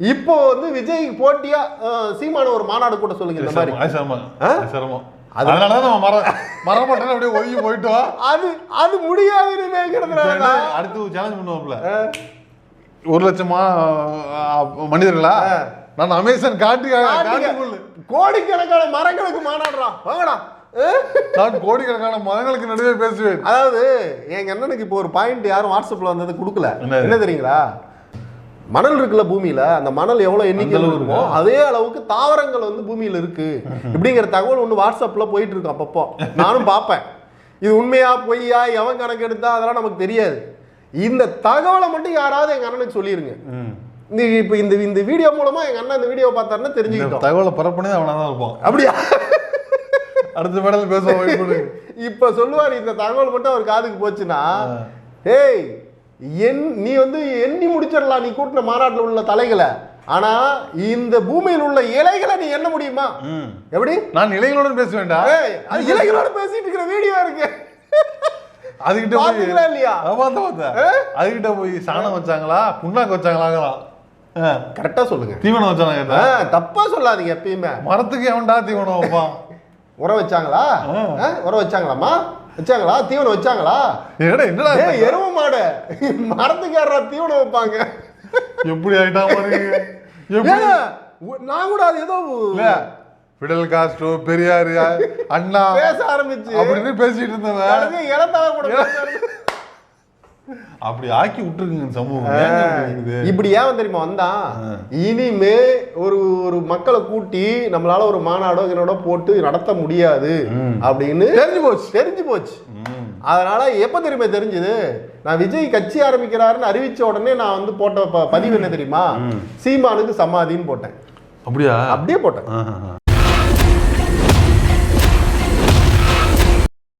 இப்போ வந்து விஜய் போட்டியா சீமான ஒரு மாநாடு கூட சொல்லுங்க இந்த மாதிரி. சிரமம் ஆ? அது சிரமம். அதனால தான் நம்ம மர மரமாட்டேன் அப்படியே ஒதுங்கி போயிட்டோம் அது அது கேக்குறதுனால அடுத்து சேலஞ்ச் பண்ணுவாப்ல ஒரு லட்சமா மனிதர்களா? நான் அமேசான் காட்டு கோடிக்கணக்கான மரங்களுக்கு மாநாடுறான் வாங்கடா? நான் கோடிக்கணக்கான மரங்களுக்கு நடுவே பேசுவேன். அதாவது எங்க அண்ணனுக்கு இப்போ ஒரு பாயிண்ட் யாரும் வாட்ஸ்அப்ல வந்தது கொடுக்கல? என்ன தெரியுங்களா? மணல் இருக்குல்ல பூமியில அந்த மணல் எவ்வளவு எண்ணிக்கை அந்த அளவு இருக்குமோ அதே அளவுக்கு தாவரங்கள் வந்து பூமியில இருக்கு. இப்படிங்கிற தகவல் ஒன்று வாட்ஸ்அப்ல போயிட்டு இருக்கு அப்பப்போ. நானும் பார்ப்பேன். இது உண்மையா பொய்யா எவன் கணக்கு எடுத்தா அதெல்லாம் நமக்கு தெரியாது. இந்த தகவலை மட்டும் யாராவது எங்க அண்ணனுக்கு சொல்லிருங்க. இந்த இப்போ இந்த இந்த வீடியோ மூலமா எங்க அண்ணன் இந்த வீடியோ பார்த்தாருன்னா தெரிஞ்சுக்கிட்டோம். தகவலை பரப்புனே அவனா தான் இருப்பான். அப்படியா? அடுத்த மேடல் பேச வாய்ப்பு இருக்கு. இப்ப சொல்லுவார் இந்த தகவல் மட்டும் அவர் காதுக்கு போச்சுன்னா ஏய் என் நீ வந்து எண்ணி முடிச்சிடலாம் நீ கூட்டின மாநாட்டில் உள்ள தலைகளை. ஆனா இந்த பூமியில் உள்ள இலைகளை நீ எண்ண முடியுமா? ம். எப்படி? நான் இளைஞர்களுடன் பேசுவேன்டா இலைகளோட பேசிட்டு இருக்கிற வீடியோ இருக்கு. அதுகிட்ட போய் இல்லையா? ஆமா, பார்த்தேன், பார்த்தேன். அதுகிட்ட போய் சாணம் வச்சாங்களா புண்ணாக்கு வச்சாங்களாங்களாம். கரெக்டா சொல்லுங்க. தீவனம் வச்சாங்க தப்பா சொல்லாதீங்க எப்பயுமே. மரத்துக்கு எவன்டா தீவனம் வைப்பான் உரம் வச்சாங்களா? உரம் வச்சாங்களாமா வச்சாங்களா? தீவனம் வச்சாங்களா? என்னடா என்னடா ஏய் எருவ மாடு. மரத்துக்கு யாரா தீவனம் வைப்பாங்க. எப்படி ஆயிட்டா நான் கூட அது ஏதோ இல்ல பிடல் காஸ்ட்ரோ பெரியாரு அண்ணா பேச ஆரம்பிச்சு. அப்படின்னு பேசிட்டு இருந்தவன். இளந்தாழ கூட. அப்படி ஆக்கி விட்டுருக்குங்க சமூகம். இப்படி ஏன் தெரியுமா வந்தான்? இனிமே ஒரு ஒரு மக்களை கூட்டி நம்மளால ஒரு மாநாடோ இதனோட போட்டு நடத்த முடியாது அப்படின்னு தெரிஞ்சு போச்சு தெரிஞ்சு போச்சு. அதனால எப்ப தெரியுமா தெரிஞ்சது? நான் விஜய் கட்சி ஆரம்பிக்கிறாருன்னு அறிவிச்ச உடனே நான் வந்து போட்ட பதிவு என்ன தெரியுமா? சீமானுக்கு சமாதின்னு போட்டேன். அப்படியா? அப்படியே போட்டேன்.